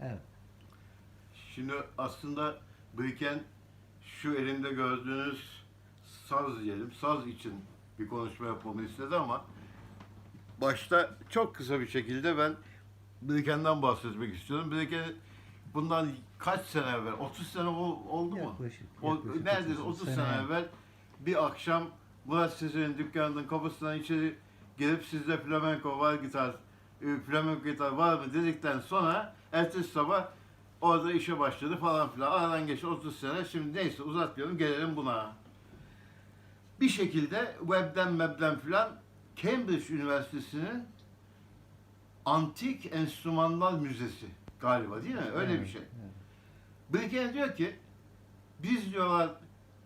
Evet. Şimdi aslında Briken şu elimde gördüğünüz saz diyelim. Saz için bir konuşma yapmamı istedi ama başta çok kısa bir şekilde ben Briken'den bahsetmek istiyorum. Briken bundan kaç sene evvel? 30 sene ol- oldu mu? Yaklaşık. O, neredeyse 30 sene, sene. evvel bir akşam Murat Sezer'in dükkanının kapısından içeri gelip sizde flamenko var gitar, e, flamenko gitar var mı dedikten sonra ertesi sabah orada işe başladı falan filan. Aradan geçti 30 sene. Şimdi neyse uzatmayalım gelelim buna. Bir şekilde webden mebden filan Cambridge Üniversitesi'nin Antik Enstrümanlar Müzesi galiba değil mi? Öyle bir Evet, şey. evet. Briken diyor ki biz diyorlar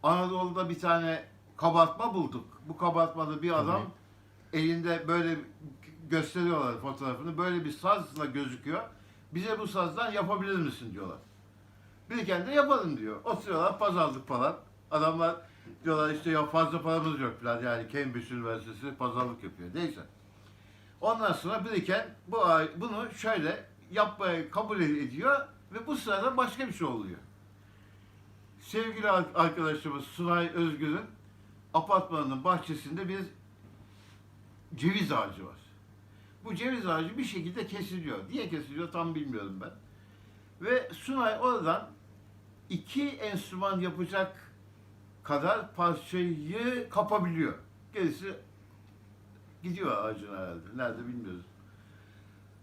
Anadolu'da bir tane kabartma bulduk. Bu kabartmada bir adam elinde böyle gösteriyorlar fotoğrafını. Böyle bir sazla gözüküyor. Bize bu sazdan yapabilir misin diyorlar. Briken de yapalım diyor. Oturuyorlar pazarlık falan. Adamlar diyorlar işte ya fazla paramız yok falan. Yani Cambridge Üniversitesi pazarlık yapıyor. Neyse. Ondan sonra Briken bu bunu şöyle yapmayı kabul ediyor ve bu sırada başka bir şey oluyor. Sevgili ar- arkadaşımız Sunay Özgür'ün apartmanının bahçesinde bir ceviz ağacı var. Bu ceviz ağacı bir şekilde kesiliyor. Niye kesiliyor tam bilmiyorum ben. Ve Sunay oradan iki enstrüman yapacak kadar parçayı kapabiliyor. Gerisi gidiyor ağacın herhalde. Nerede bilmiyoruz.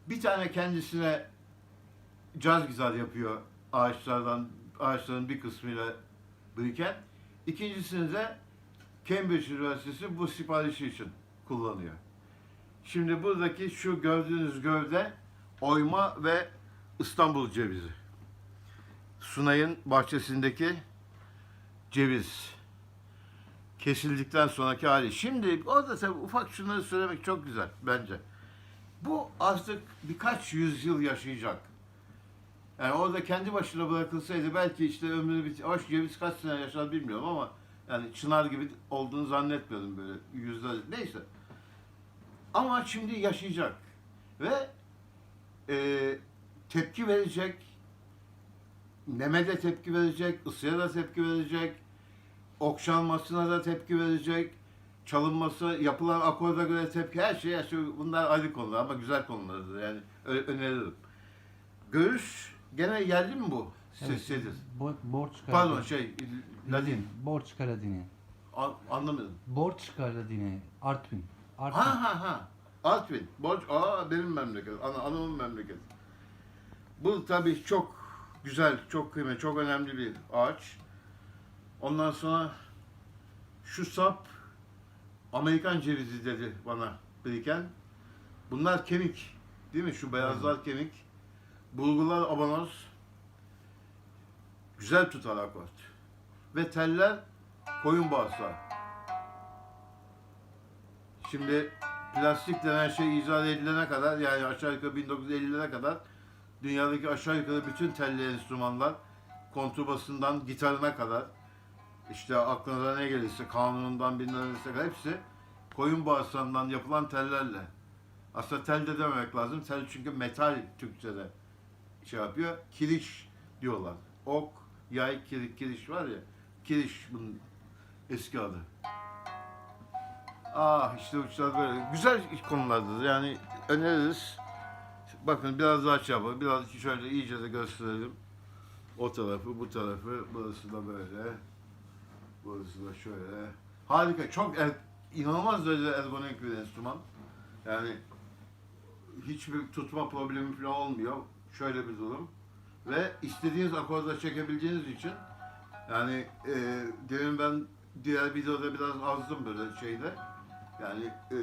Bir tane kendisine caz gitar yapıyor ağaçlardan, ağaçların bir kısmıyla biriken. İkincisini de Cambridge Üniversitesi bu siparişi için kullanıyor. Şimdi buradaki şu gördüğünüz gövde oyma ve İstanbul cevizi. Sunay'ın bahçesindeki ceviz kesildikten sonraki hali. Şimdi orada tabii ufak şunları söylemek çok güzel bence. Bu artık birkaç yüzyıl yaşayacak. Yani orada kendi başına bırakılsaydı belki işte ömrünü bit... Hoş ceviz kaç sene yaşar bilmiyorum ama yani çınar gibi olduğunu zannetmiyorum böyle yüzler. Neyse. Ama şimdi yaşayacak. Ve e, tepki verecek. Neme de tepki verecek. ısıya da tepki verecek. Okşanmasına da tepki verecek. Çalınması, yapılan akorda göre tepki, her şey, her şey bunlar ayrı konular ama güzel konulardır yani öneririm. Görüş gene yerli mi bu? Evet, Seslidir. Bo- borç Pardon Karadini. şey Ladin. Borç Karadini. A- anlamadım. Borç Karadini. Artvin. Artvin. Ha ha ha. Artvin. Borç. Aa benim memleket. Ana, anamın memleketi. Bu tabii çok güzel, çok kıymetli, çok önemli bir ağaç. Ondan sonra şu sap Amerikan cevizi dedi bana biriken. Bunlar kemik. Değil mi? Şu beyazlar kemik. Bulgular abanoz. Güzel tutar akort. Ve teller koyun bağırsağı. Şimdi plastik denen şey icat edilene kadar yani aşağı yukarı 1950'lere kadar dünyadaki aşağı yukarı bütün telli enstrümanlar kontrbasından gitarına kadar işte aklına ne gelirse kanunundan bilmem nesine kadar hepsi koyun bağırsağından yapılan tellerle. Aslında tel de dememek lazım. Tel çünkü metal Türkçe'de şey yapıyor. Kiriş diyorlar. Ok, yay, kirik, kiriş var ya. Kiriş bunun eski adı. Ah işte uçlar böyle. Güzel konulardır yani öneririz. Bakın biraz daha yapalım. Biraz şöyle iyice de gösterelim. O tarafı, bu tarafı. Burası da böyle. Burası da şöyle. Harika. Çok er, inanılmaz derecede ergonomik bir enstrüman. Yani hiçbir tutma problemi falan olmuyor. Şöyle bir durum. Ve istediğiniz akorda çekebileceğiniz için yani e, demin ben diğer videoda biraz azdım böyle şeyde. Yani e,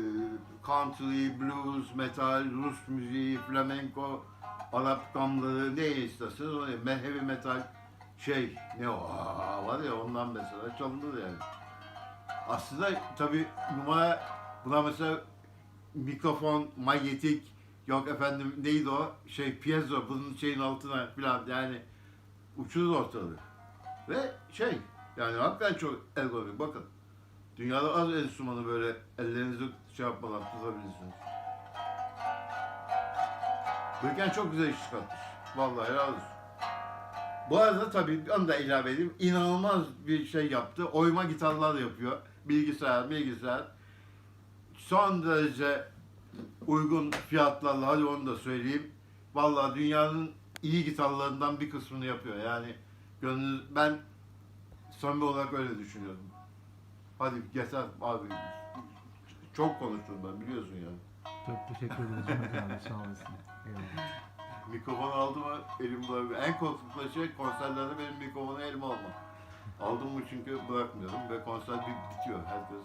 country, blues, metal, Rus müziği, flamenco, Arap gamları ne isterseniz o ne, heavy metal şey ne o var ya ondan mesela çalınır yani. Aslında tabi numara buna mesela mikrofon, manyetik yok efendim neydi o şey piezo bunun şeyin altına falan yani uçurur ortalığı. Ve şey yani hakikaten çok ergonomik bakın. Dünyada az enstrümanı böyle ellerinizi şey yapmadan tutabilirsiniz. Bürken çok güzel iş çıkartmış. Vallahi helal olsun. Bu arada tabii onu da ilave edeyim. İnanılmaz bir şey yaptı. Oyma gitarlar yapıyor. Bilgisayar, bilgisayar. Son derece uygun fiyatlarla hadi onu da söyleyeyim. Vallahi dünyanın iyi gitarlarından bir kısmını yapıyor. Yani gönül ben samimi olarak öyle düşünüyorum. Hadi yeter abi. Çok konuştum ben biliyorsun yani. Çok teşekkür ederiz Mehmet abi. Sağ olasın. Eyvallah. Mikrofon aldı mı elim bırakmıyor. En korktukları şey konserlerde benim mikrofonu elime almak. Aldım mı çünkü bırakmıyorum ve konser bir bitiyor. Herkes